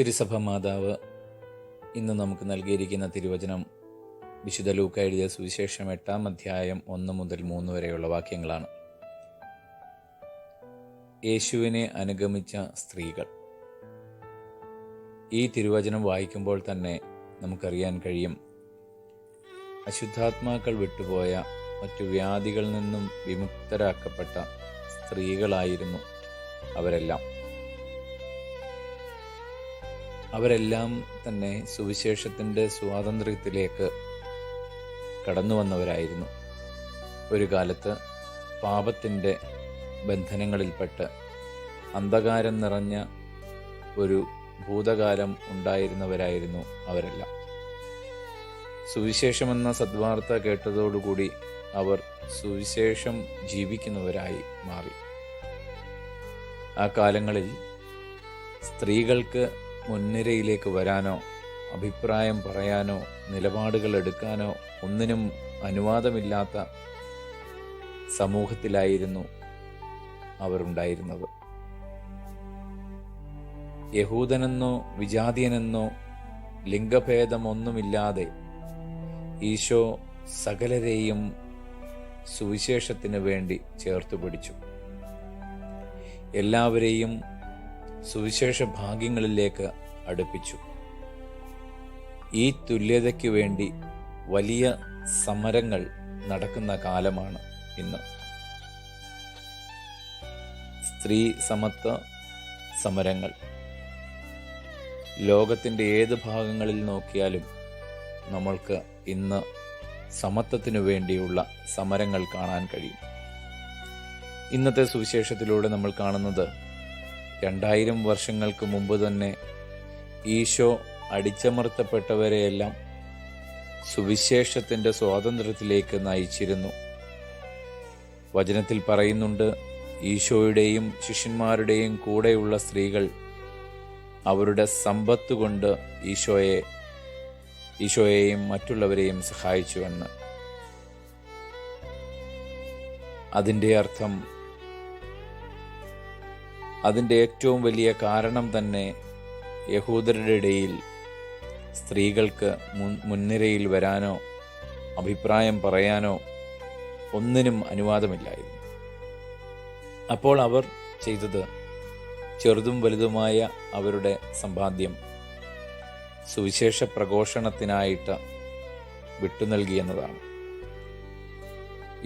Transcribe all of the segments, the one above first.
തിരുസഭ മാതാവ് ഇന്ന് നമുക്ക് നൽകിയിരിക്കുന്ന തിരുവചനം വിശുദ്ധ ലൂക്ക എഴുതിയ സുവിശേഷം എട്ടാം അധ്യായം ഒന്ന് മുതൽ മൂന്ന് വരെയുള്ള വാക്യങ്ങളാണ്. യേശുവിനെ അനുഗമിച്ച സ്ത്രീകൾ. ഈ തിരുവചനം വായിക്കുമ്പോൾ തന്നെ നമുക്കറിയാൻ കഴിയും അശുദ്ധാത്മാക്കൾ വിട്ടുപോയ മറ്റു വ്യാധികളിൽ നിന്നും വിമുക്തരാക്കപ്പെട്ട സ്ത്രീകളായിരുന്നു അവരെല്ലാം. അവരെല്ലാം തന്നെ സുവിശേഷത്തിന്റെ സ്വാതന്ത്ര്യത്തിലേക്ക് കടന്നു വന്നവരായിരുന്നു ഒരു കാലത്ത് പാപത്തിന്റെ ബന്ധനങ്ങളിൽപ്പെട്ട് അന്ധകാരം നിറഞ്ഞ ഒരു ഭൂതകാലം ഉണ്ടായിരുന്നവരായിരുന്നു അവരെല്ലാം. സുവിശേഷമെന്ന സദ്വാർത്ത കേട്ടതോടുകൂടി അവർ സുവിശേഷം ജീവിക്കുന്നവരായി മാറി. ആ കാലങ്ങളിൽ സ്ത്രീകൾക്ക് മുൻനിരയിലേക്ക് വരാനോ അഭിപ്രായം പറയാനോ നിലപാടുകൾ എടുക്കാനോ ഒന്നിനും അനുവാദമില്ലാത്ത സമൂഹത്തിലായിരുന്നു അവരുണ്ടായിരുന്നത് യഹൂദനെന്നോ വിജാതിയനെന്നോ ലിംഗഭേദമൊന്നുമില്ലാതെ ഈശോ സകലരെയും സുവിശേഷത്തിനു വേണ്ടി ചേർത്തു പിടിച്ചു എല്ലാവരെയും സുവിശേഷ ഭാഗ്യങ്ങളിലേക്ക് അടുപ്പിച്ചു. ഈ തുല്യതയ്ക്ക് വേണ്ടി വലിയ സമരങ്ങൾ നടക്കുന്ന കാലമാണ് ഇന്ന്. സ്ത്രീ സമത്വ സമരങ്ങൾ. ലോകത്തിന്റെ ഏത് ഭാഗങ്ങളിൽ നോക്കിയാലും നമ്മൾക്ക് ഇന്ന് സമത്വത്തിനു വേണ്ടിയുള്ള സമരങ്ങൾ കാണാൻ കഴിയും. ഇന്നത്തെ സുവിശേഷത്തിലൂടെ നമ്മൾ കാണുന്നത് രണ്ടായിരം വർഷങ്ങൾക്ക് മുമ്പ് തന്നെ ഈശോ അടിച്ചമർത്തപ്പെട്ടവരെയെല്ലാം സുവിശേഷത്തിന്റെ സ്വാതന്ത്ര്യത്തിലേക്ക് നയിച്ചിരുന്നു. വചനത്തിൽ പറയുന്നുണ്ട് ഈശോയുടെയും ശിഷ്യന്മാരുടെയും കൂടെയുള്ള സ്ത്രീകൾ അവരുടെ സമ്പത്ത് കൊണ്ട് ഈശോയെ ഈശോയെയും മറ്റുള്ളവരെയും സഹായിച്ചുവെന്ന് അതിന്റെ അർത്ഥം അതിന്റെ ഏറ്റവും വലിയ കാരണം തന്നെ യഹൂദരുടെ ഇടയിൽ സ്ത്രീകൾക്ക് മുൻ മുൻനിരയിൽ വരാനോ അഭിപ്രായം പറയാനോ ഒന്നിനും അനുവാദമില്ലായിരുന്നു. അപ്പോൾ അവർ ചെയ്തത് ചെറുതും വലുതുമായ അവരുടെ സമ്പാദ്യം സുവിശേഷ പ്രഘോഷണത്തിനായിട്ട് വിട്ടു നൽകിയെന്നതാണ്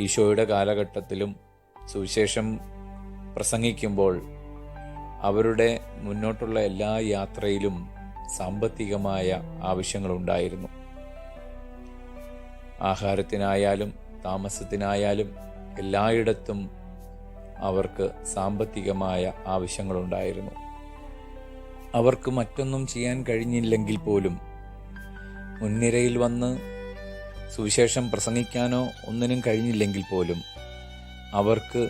ഈശോയുടെ കാലഘട്ടത്തിലും സുവിശേഷം പ്രസംഗിക്കുമ്പോൾ അവരുടെ മുന്നോട്ടുള്ള എല്ലാ യാത്രയിലും സാമ്പത്തികമായ ആവശ്യങ്ങളുണ്ടായിരുന്നു. ആഹാരത്തിനായാലും താമസത്തിനായാലും എല്ലായിടത്തും അവർക്ക് സാമ്പത്തികമായ ആവശ്യങ്ങളുണ്ടായിരുന്നു. അവർക്ക് മറ്റൊന്നും ചെയ്യാൻ കഴിഞ്ഞില്ലെങ്കിൽ പോലും മുൻനിരയിൽ വന്ന് സുവിശേഷം പ്രസംഗിക്കാനോ ഒന്നിനും കഴിഞ്ഞില്ലെങ്കിൽ പോലും അവർക്ക്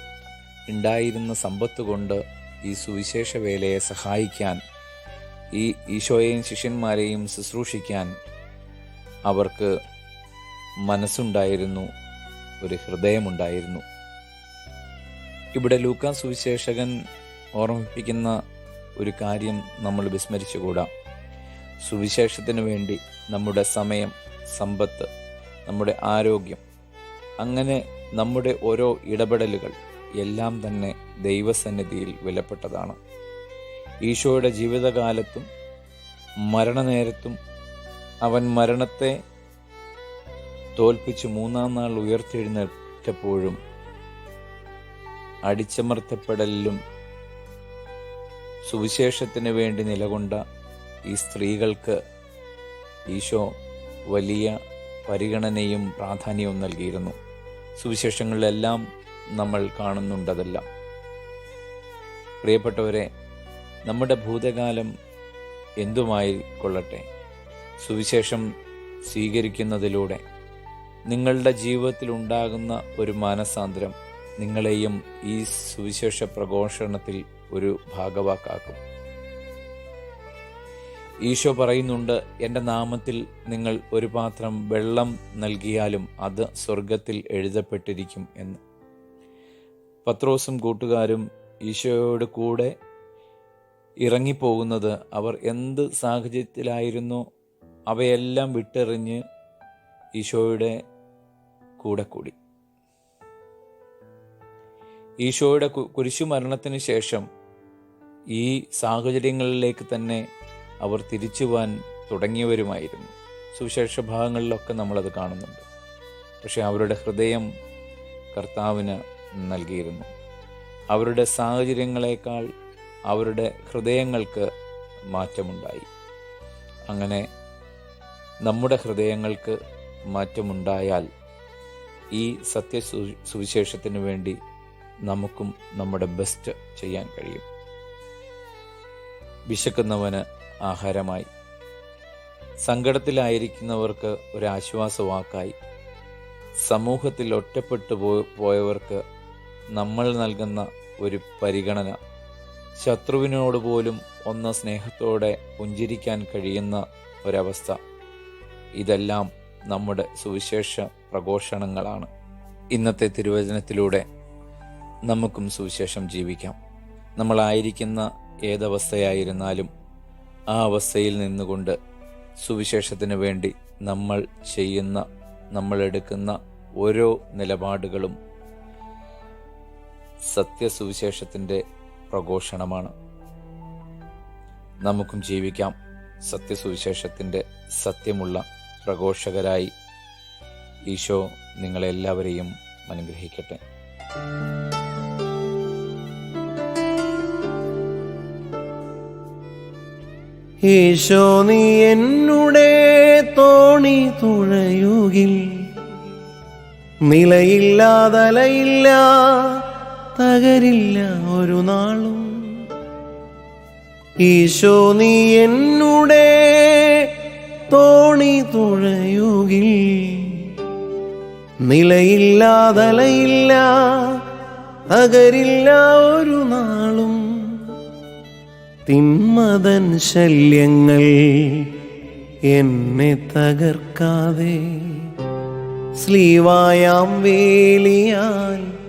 ഉണ്ടായിരുന്ന സമ്പത്ത് കൊണ്ട് ഈ സുവിശേഷ വേലയെ സഹായിക്കാൻ ഈ ഈശോയെയും ശിഷ്യന്മാരെയും ശുശ്രൂഷിക്കാൻ അവർക്ക് മനസ്സുണ്ടായിരുന്നു ഒരു ഹൃദയമുണ്ടായിരുന്നു. ഇവിടെ ലൂക്കാ സുവിശേഷകൻ ഓർമ്മിപ്പിക്കുന്ന ഒരു കാര്യം നമ്മൾ വിസ്മരിച്ചുകൂടാ. സുവിശേഷത്തിന് വേണ്ടി നമ്മുടെ സമയം സമ്പത്ത് നമ്മുടെ ആരോഗ്യം അങ്ങനെ നമ്മുടെ ഓരോ ഇടപെടലുകൾ എല്ലാം തന്നെ ദൈവസന്നിധിയിൽ വിലപ്പെട്ടതാണ്. ഈശോയുടെ ജീവിതകാലത്തും മരണനേരത്തും അവൻ മരണത്തെ തോൽപ്പിച്ച് മൂന്നാം നാൾ ഉയർത്തെഴുന്നേറ്റപ്പോഴും അടിച്ചമർത്തപ്പെടലിലും സുവിശേഷത്തിന് വേണ്ടി നിലകൊണ്ട ഈ സ്ത്രീകൾക്ക് ഈശോ വലിയ പരിഗണനയും പ്രാധാന്യവും നൽകിയിരുന്നു. സുവിശേഷങ്ങളിലെല്ലാം നമ്മൾ കാണുന്നുണ്ടതെല്ലാം. പ്രിയപ്പെട്ടവരെ നമ്മുടെ ഭൂതകാലം എന്തുമായി കൊള്ളട്ടെ സുവിശേഷം സ്വീകരിക്കുന്നതിലൂടെ നിങ്ങളുടെ ജീവിതത്തിൽ ഉണ്ടാകുന്ന ഒരു മാനസാന്തരം നിങ്ങളെയും ഈ സുവിശേഷ പ്രഘോഷണത്തിൽ ഒരു ഭാഗവാക്കാക്കും. ഈശോ പറയുന്നുണ്ട് എന്റെ നാമത്തിൽ നിങ്ങൾ ഒരു പാത്രം വെള്ളം നൽകിയാലും അത് സ്വർഗത്തിൽ എഴുതപ്പെട്ടിരിക്കും എന്ന്. പത്രോസും കൂട്ടുകാരും ഈശോയോട് കൂടെ ഇറങ്ങിപ്പോകുന്നത് അവർ എന്ത് സാഹചര്യത്തിലായിരുന്നോ അവയെല്ലാം വിട്ടെറിഞ്ഞ് ഈശോയുടെ കൂടെ കൂടി. ഈശോയുടെ കുരിശുമരണത്തിന് ശേഷം ഈ സാഹചര്യങ്ങളിലേക്ക് തന്നെ അവർ തിരിച്ചുവാൻ തുടങ്ങിയവരുമായിരുന്നു. സുവിശേഷ ഭാഗങ്ങളിലൊക്കെ നമ്മളത് കാണുന്നുണ്ട്. പക്ഷെ അവരുടെ ഹൃദയം കർത്താവിന് നൽകിയിരുന്നു. അവരുടെ സാഹചര്യങ്ങളെക്കാൾ അവരുടെ ഹൃദയങ്ങൾക്ക് മാറ്റമുണ്ടായി. അങ്ങനെ നമ്മുടെ ഹൃദയങ്ങൾക്ക് മാറ്റമുണ്ടായാൽ ഈ സത്യ സുവിശേഷത്തിന് വേണ്ടി നമുക്കും നമ്മുടെ ബെസ്റ്റ് ചെയ്യാൻ കഴിയും. വിശക്കുന്നവന് ആഹാരമായി. സങ്കടത്തിലായിരിക്കുന്നവർക്ക് ഒരു ആശ്വാസവാക്കായി സമൂഹത്തിൽ ഒറ്റപ്പെട്ടു പോയവർക്ക് നമ്മൾ നൽകുന്ന ഒരു പരിഗണന. ശത്രുവിനോട് പോലും ഒന്ന് സ്നേഹത്തോടെ പുഞ്ചിരിക്കാൻ കഴിയുന്ന ഒരവസ്ഥ. ഇതെല്ലാം നമ്മുടെ സുവിശേഷ പ്രഘോഷണങ്ങളാണ്. ഇന്നത്തെ തിരുവചനത്തിലൂടെ നമുക്കും സുവിശേഷം ജീവിക്കാം. നമ്മളായിരിക്കുന്ന ഏതവസ്ഥയായിരുന്നാലും ആ അവസ്ഥയിൽ നിന്നുകൊണ്ട് സുവിശേഷത്തിന് വേണ്ടി നമ്മൾ ചെയ്യുന്ന നമ്മൾ എടുക്കുന്ന ഓരോ നിലപാടുകളും സത്യസുവിശേഷത്തിന്റെ പ്രഘോഷണമാണ്. നമുക്കും ജീവിക്കാം സത്യസുവിശേഷത്തിന്റെ സത്യമുള്ള പ്രഘോഷകരായി. ഈശോ നിങ്ങളെല്ലാവരെയും അനുഗ്രഹിക്കട്ടെ. ഈശോ നീ എന്നുടെ തോണി തുഴയുകിൽ. നിലയില്ലാതലയില്ല തകരില്ല ഒരു നാളും. ഈശോ നീ എന്നുടെ തോണി തുഴയുകിൽ. നിലയില്ല തലയില്ല തകരില്ല ഒരു നാളും. തിന്മതൻ ശല്യങ്ങൾ എന്നെ തകർക്കാതെ. സ്ലീവായാം വേലിയാൽ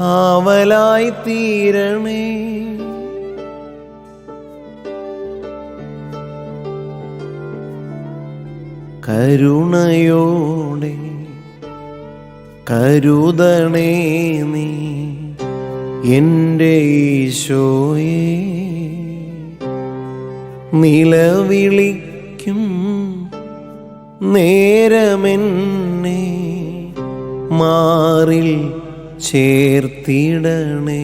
കാവലായി തീരണേ. കരുണയോടെ കരുതണേ നീ എന്റെ ഈശോയെ. നിലവിളിക്കും നേരമെന്നെ മാറിൽ ചേർത്തിടണേ.